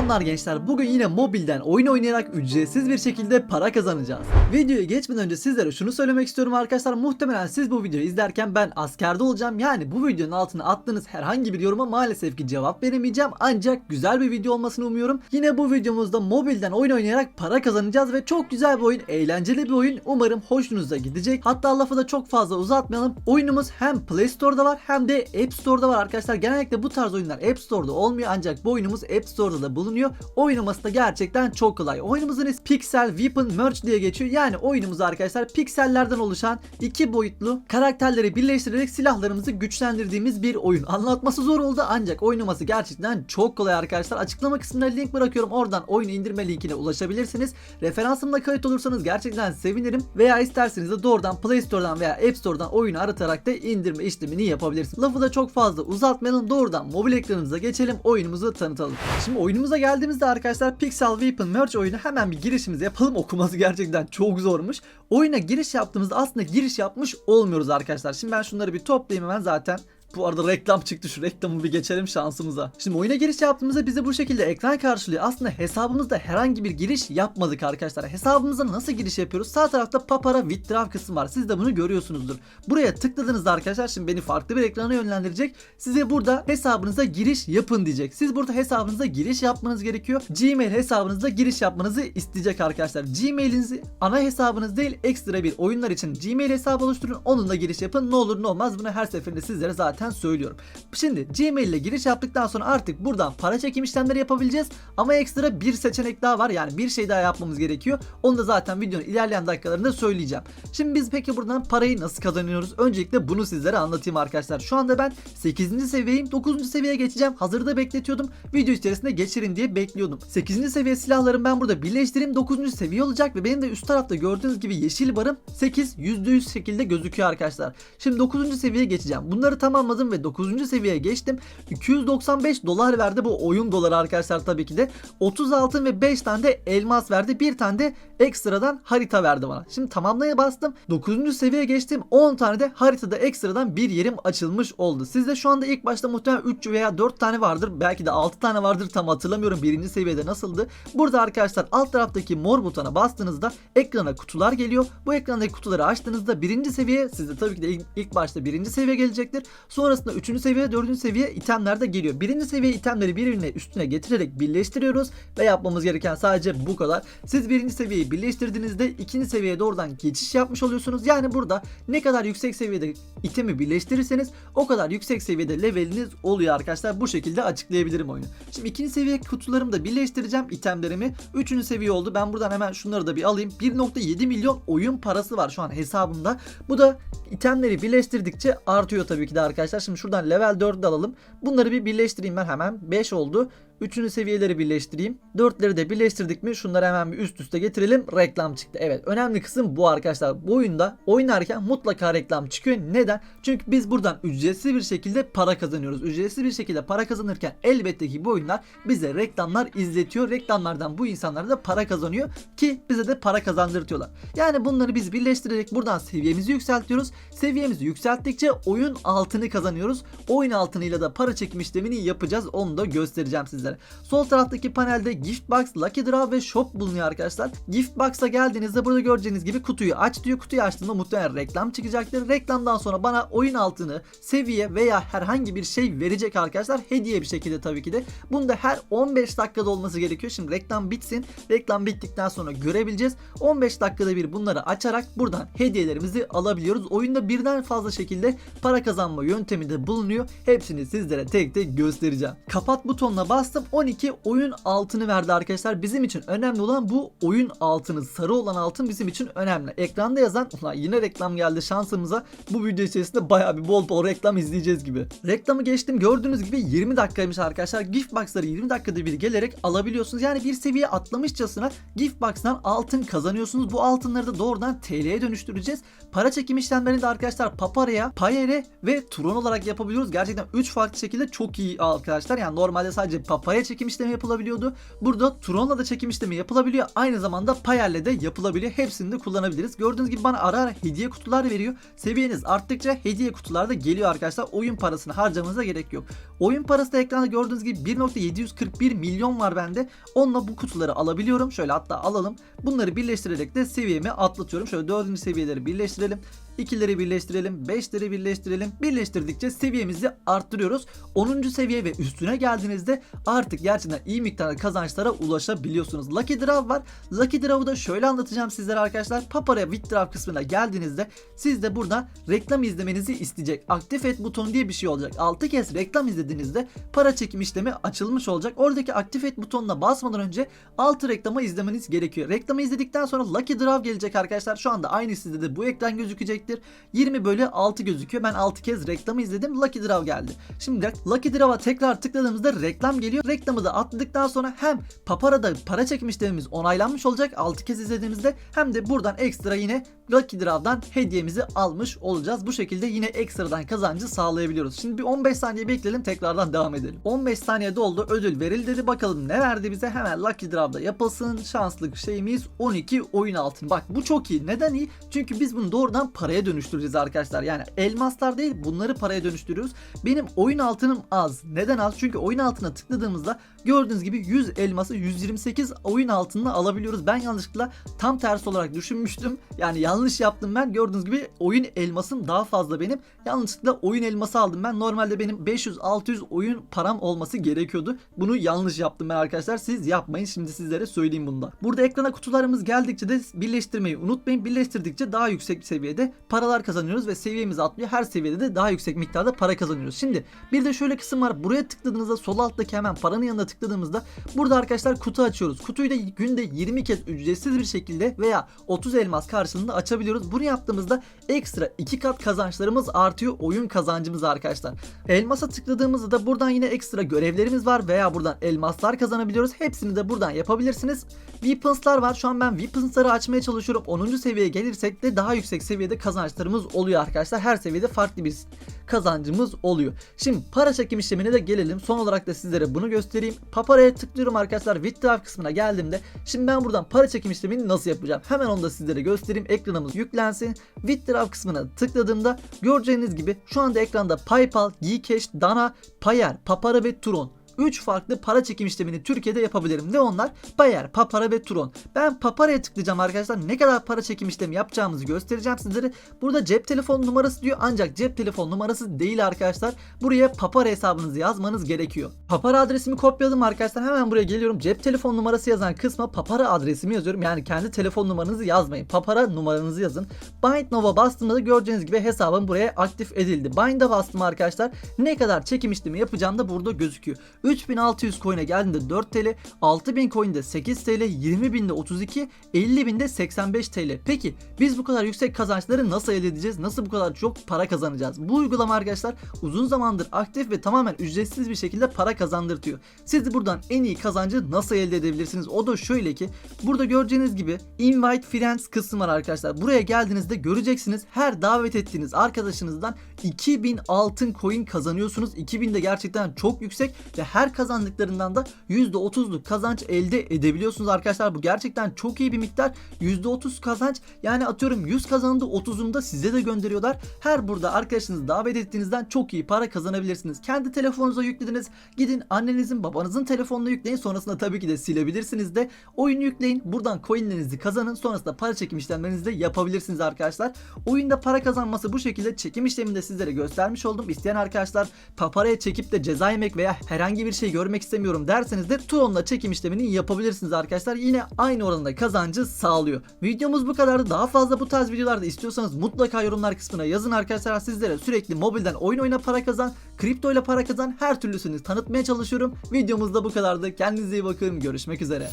Selamlar gençler. Bugün yine mobilden oyun oynayarak ücretsiz bir şekilde para kazanacağız. Videoya geçmeden önce sizlere şunu söylemek istiyorum arkadaşlar. Muhtemelen siz bu videoyu izlerken ben askerde olacağım. Yani bu videonun altına attığınız herhangi bir yoruma maalesef ki cevap veremeyeceğim. Ancak güzel bir video olmasını umuyorum. Yine bu videomuzda mobilden oyun oynayarak para kazanacağız ve çok güzel bir oyun, eğlenceli bir oyun. Umarım hoşunuza gidecek. Hatta lafı da çok fazla uzatmayalım. Oyunumuz hem Play Store'da var hem de App Store'da var arkadaşlar. Genellikle bu tarz oyunlar App Store'da olmuyor ancak bu oyunumuz App Store'da da bulunuyor. Oynaması da gerçekten çok kolay. Oyunumuzun ismi Pixel Weapon Merge diye geçiyor. Yani oyunumuz arkadaşlar piksellerden oluşan iki boyutlu karakterleri birleştirerek silahlarımızı güçlendirdiğimiz bir oyun. Anlatması zor oldu ancak oynaması gerçekten çok kolay arkadaşlar. Açıklama kısmına link bırakıyorum. Oradan oyunu indirme linkine ulaşabilirsiniz. Referansımla kayıt olursanız gerçekten sevinirim. Veya isterseniz de doğrudan Play Store'dan veya App Store'dan oyunu aratarak da indirme işlemini yapabilirsiniz. Lafı da çok fazla uzatmayalım. Doğrudan mobil ekranımıza geçelim. Oyunumuzu tanıtalım. Şimdi oyunumuza geldiğimizde arkadaşlar Pixel Weapon Merge oyunu hemen bir girişimizi yapalım. Okuması gerçekten çok zormuş. Oyuna giriş yaptığımızda aslında giriş yapmış olmuyoruz arkadaşlar. Şimdi ben şunları bir toplayayım hemen zaten. Bu arada reklam çıktı şu reklamı bir geçelim şansımıza. Şimdi oyuna giriş yaptığımızda bizi bu şekilde ekran karşılıyor. Aslında hesabımızda herhangi bir giriş yapmadık arkadaşlar. Hesabımıza nasıl giriş yapıyoruz? Sağ tarafta Papara Withdraw kısmı var. Siz de bunu görüyorsunuzdur. Buraya tıkladığınızda arkadaşlar şimdi beni farklı bir ekrana yönlendirecek. Size burada hesabınıza giriş yapın diyecek. Siz burada hesabınıza giriş yapmanız gerekiyor. Gmail hesabınızda giriş yapmanızı isteyecek arkadaşlar. Gmail'inizi ana hesabınız değil ekstra bir oyunlar için Gmail hesabı oluşturun. Onunla giriş yapın. Ne olur ne olmaz bunu her seferinde sizlere zaten söylüyorum. Şimdi Gmail ile giriş yaptıktan sonra artık buradan para çekim işlemleri yapabileceğiz. Ama ekstra bir seçenek daha var. Yani bir şey daha yapmamız gerekiyor. Onu da zaten videonun ilerleyen dakikalarında söyleyeceğim. Şimdi biz peki buradan parayı nasıl kazanıyoruz? Öncelikle bunu sizlere anlatayım arkadaşlar. Şu anda ben 8. seviyeyim. 9. seviyeye geçeceğim. Hazırda bekletiyordum. Video içerisinde geçirin diye bekliyordum. 8. seviye silahlarımı ben burada birleştireyim. 9. seviye olacak ve benim de üst tarafta gördüğünüz gibi yeşil barım 8 %100 şekilde gözüküyor arkadaşlar. Şimdi 9. seviyeye geçeceğim. Bunları tamamladım ve 9. seviyeye geçtim. 295 dolar verdi bu oyun doları arkadaşlar tabii ki de. 30 altın ve 5 tane de elmas verdi. Bir tane de ekstradan harita verdi bana. Şimdi tamamlaya bastım. 9. seviyeye geçtim. 10 tane de haritada ekstradan bir yerim açılmış oldu. Sizde şu anda ilk başta muhtemelen 3 veya 4 tane vardır. Belki de 6 tane vardır tam hatırlamıyorum. Birinci seviyede nasıldı? Burada arkadaşlar alt taraftaki mor butona bastığınızda ekrana kutular geliyor. Bu ekrandaki kutuları açtığınızda birinci seviye sizde tabii ki de ilk, ilk başta birinci seviye gelecektir. Sonrasında 3. seviye 4. seviye itemler de geliyor. Birinci seviye itemleri birbirine üstüne getirerek birleştiriyoruz ve yapmamız gereken sadece bu kadar. Siz birinci seviyeyi birleştirdiğinizde ikinci seviyeye doğrudan geçiş yapmış oluyorsunuz. Yani burada ne kadar yüksek seviyede itemi birleştirirseniz o kadar yüksek seviyede leveliniz oluyor arkadaşlar. Bu şekilde açıklayabilirim oyunu. Şimdi ikinci seviye kutularımı da birleştireceğim itemlerimi. Üçüncü seviye oldu. Ben buradan hemen şunları da bir alayım. 1.7 milyon oyun parası var şu an hesabımda. Bu da itemleri birleştirdikçe artıyor tabii ki de arkadaşlar. Şimdi şuradan level 4 de alalım. Bunları bir birleştireyim ben hemen. 5 oldu. Üçüncü seviyeleri birleştireyim. Dörtleri de birleştirdik mi şunları hemen bir üst üste getirelim. Reklam çıktı. Evet önemli kısım bu arkadaşlar. Bu oyunda oynarken mutlaka reklam çıkıyor. Neden? Çünkü biz buradan ücretsiz bir şekilde para kazanıyoruz. Ücretsiz bir şekilde para kazanırken elbette ki bu oyunlar bize reklamlar izletiyor. Reklamlardan bu insanlar da para kazanıyor ki bize de para kazandırtıyorlar. Yani bunları biz birleştirerek buradan seviyemizi yükseltiyoruz. Seviyemizi yükselttikçe oyun altını kazanıyoruz. Oyun altınıyla da para çekim işlemini yapacağız. Onu da göstereceğim sizlere. Sol taraftaki panelde Gift Box, Lucky Draw ve Shop bulunuyor arkadaşlar. Gift Box'a geldiğinizde burada göreceğiniz gibi kutuyu aç diyor. Kutuyu açtığımda muhtemelen reklam çıkacaktır. Reklamdan sonra bana oyun altını, seviye veya herhangi bir şey verecek arkadaşlar. Hediye bir şekilde tabii ki de. Bunu da her 15 dakikada olması gerekiyor. Şimdi reklam bitsin. Reklam bittikten sonra görebileceğiz. 15 dakikada bir bunları açarak buradan hediyelerimizi alabiliyoruz. Oyunda birden fazla şekilde para kazanma yöntemi de bulunuyor. Hepsini sizlere tek tek göstereceğim. Kapat butonuna bastım. 12 oyun altını verdi arkadaşlar. Bizim için önemli olan bu oyun altını. Sarı olan altın bizim için önemli. Ekranda yazan ulan yine reklam geldi şansımıza. Bu video içerisinde baya bir bol bol reklam izleyeceğiz gibi. Reklamı geçtim. Gördüğünüz gibi 20 dakikaymış arkadaşlar. Gift box'ları 20 dakikada bir gelerek alabiliyorsunuz. Yani bir seviye atlamışçasına gift altın kazanıyorsunuz. Bu altınları da doğrudan TL'ye dönüştüreceğiz. Para çekim işlemlerini de arkadaşlar Papara'ya, Payere ve Tron olarak yapabiliyoruz. Gerçekten 3 farklı şekilde çok iyi arkadaşlar. Yani normalde sadece Papara Paya çekim işlemi yapılabiliyordu. Burada Tron'la da çekim işlemi yapılabiliyor. Aynı zamanda Payer'le de yapılabiliyor. Hepsini de kullanabiliriz. Gördüğünüz gibi bana ara ara hediye kutular veriyor. Seviyeniz arttıkça hediye kutular da geliyor arkadaşlar. Oyun parasını harcamanıza gerek yok. Oyun parası da ekranda gördüğünüz gibi 1.741 milyon var bende. Onunla bu kutuları alabiliyorum. Şöyle hatta alalım. Bunları birleştirerek de seviyemi atlatıyorum. Şöyle dördüncü seviyeleri birleştirelim. 2'leri birleştirelim, 5'leri birleştirelim. Birleştirdikçe seviyemizi arttırıyoruz. 10. seviye ve üstüne geldiğinizde artık gerçekten iyi miktarda kazançlara ulaşabiliyorsunuz. Lucky Draw var. Lucky Draw'ı da şöyle anlatacağım sizlere arkadaşlar. Papara Withdraw kısmına geldiğinizde siz de burada reklam izlemenizi isteyecek. Aktif et butonu diye bir şey olacak. 6 kez reklam izlediğinizde para çekim işlemi açılmış olacak. Oradaki aktif et butonuna basmadan önce 6 reklamı izlemeniz gerekiyor. Reklamı izledikten sonra Lucky Draw gelecek arkadaşlar. Şu anda aynı sizde de bu ekran gözükecektir. 20 bölü 6 gözüküyor. Ben 6 kez reklamı izledim. Lucky Draw geldi. Şimdi Lucky Draw'a tekrar tıkladığımızda reklam geliyor. Reklamı da atladıktan sonra hem Papara'da para çekim işlemimiz onaylanmış olacak 6 kez izlediğimizde hem de buradan ekstra yine Lucky Draw'dan hediyemizi almış olacağız. Bu şekilde yine ekstradan kazancı sağlayabiliyoruz. Şimdi bir 15 saniye bekleyelim tekrardan devam edelim. 15 saniye doldu ödül verildi dedi. Bakalım ne verdi bize hemen Lucky Draw'da yapılsın. Şanslık şeyimiz 12 oyun altın. Bak bu çok iyi. Neden iyi? Çünkü biz bunu doğrudan paraya dönüştüreceğiz arkadaşlar. Yani elmaslar değil bunları paraya dönüştürüyoruz. Benim oyun altınım az. Neden az? Çünkü oyun altına tıkladığımızda gördüğünüz gibi 100 elması 128 oyun altında alabiliyoruz. Ben yanlışlıkla tam tersi olarak düşünmüştüm. Yani yanlış yaptım ben. Gördüğünüz gibi oyun elmasım daha fazla benim. Yanlışlıkla oyun elması aldım ben. Normalde benim 500-600 oyun param olması gerekiyordu. Bunu yanlış yaptım ben arkadaşlar. Siz yapmayın. Şimdi sizlere söyleyeyim bunda. Burada ekrana kutularımız geldikçe de birleştirmeyi unutmayın. Birleştirdikçe daha yüksek seviyede paralar kazanıyoruz ve seviyemiz atlıyor. Her seviyede de daha yüksek miktarda para kazanıyoruz. Şimdi bir de şöyle kısım var. Buraya tıkladığınızda sol alttaki hemen paranın yanına tıkladığımızda burada arkadaşlar kutu açıyoruz. Kutuyu da günde 20 kez ücretsiz bir şekilde veya 30 elmas karşılığında açabiliyoruz. Bunu yaptığımızda ekstra 2 kat kazançlarımız artıyor. Oyun kazancımız arkadaşlar. Elmasa tıkladığımızda da buradan yine ekstra görevlerimiz var veya buradan elmaslar kazanabiliyoruz. Hepsini de buradan yapabilirsiniz. Weapons'lar var. Şu an ben Weapons'ları açmaya çalışıyorum. 10. seviyeye gelirsek de daha yüksek seviyede kazançlarımız oluyor arkadaşlar. Her seviyede farklı bir kazancımız oluyor. Şimdi para çekim işlemine de gelelim. Son olarak da sizlere bunu göstereyim. Papara'ya tıklıyorum arkadaşlar. Withdraw kısmına geldiğimde şimdi ben buradan para çekim işlemini nasıl yapacağım? Hemen onu da sizlere göstereyim. Ekranımız yüklensin. Withdraw kısmına tıkladığımda göreceğiniz gibi şu anda ekranda PayPal, Gcash, Dana, Payer, Papara ve Tron 3 farklı para çekim işlemini Türkiye'de yapabilirim. Ne onlar? Bayer, Papara ve Tron. Ben Papara'ya tıklayacağım arkadaşlar. Ne kadar para çekim işlemi yapacağımızı göstereceğim sizlere. Burada cep telefon numarası diyor ancak cep telefon numarası değil arkadaşlar. Buraya Papara hesabınızı yazmanız gerekiyor. Papara adresimi kopyaladım arkadaşlar. Hemen buraya geliyorum. Cep telefon numarası yazan kısma Papara adresimi yazıyorum. Yani kendi telefon numaranızı yazmayın. Papara numaranızı yazın. Bind Nova bastığımda da gibi hesabım buraya aktif edildi. Bind'a bastım arkadaşlar. Ne kadar çekim işlemi yapacağım da burada gözüküyor. 3600 coin'e geldiğinde 4 TL, 6000 coin'de 8 TL, 20000'de 32, 50000'de 85 TL. Peki biz bu kadar yüksek kazançları nasıl elde edeceğiz? Nasıl bu kadar çok para kazanacağız? Bu uygulama arkadaşlar uzun zamandır aktif ve tamamen ücretsiz bir şekilde para kazandırtıyor. Siz buradan en iyi kazancı nasıl elde edebilirsiniz? O da şöyle ki burada göreceğiniz gibi Invite Friends kısmı var arkadaşlar. Buraya geldiğinizde göreceksiniz her davet ettiğiniz arkadaşınızdan 2000 altın coin kazanıyorsunuz. 2000 de gerçekten çok yüksek ve her kazandıklarından da %30'luk kazanç elde edebiliyorsunuz arkadaşlar. Bu gerçekten çok iyi bir miktar. %30 kazanç yani atıyorum 100 kazandı 30'unu da size de gönderiyorlar. Her burada arkadaşınızı davet ettiğinizden çok iyi para kazanabilirsiniz. Kendi telefonunuza yüklediniz. Gidin annenizin babanızın telefonuna yükleyin. Sonrasında tabii ki de silebilirsiniz de. Oyun yükleyin. Buradan coinlerinizi kazanın. Sonrasında para çekim işlemlerinizi de yapabilirsiniz arkadaşlar. Oyunda para kazanması bu şekilde çekim işleminde sizlere göstermiş oldum. İsteyen arkadaşlar paparaya çekip de ceza yemek veya herhangi bir şey görmek istemiyorum derseniz de Tron'la çekim işlemini yapabilirsiniz arkadaşlar. Yine aynı oranda kazancı sağlıyor. Videomuz bu kadardı. Daha fazla bu tarz videolarda istiyorsanız mutlaka yorumlar kısmına yazın arkadaşlar. Sizlere sürekli mobilden oyun oyna para kazan, kripto ile para kazan her türlüsünü tanıtmaya çalışıyorum. Videomuz da bu kadardı. Kendinize iyi bakın. Görüşmek üzere.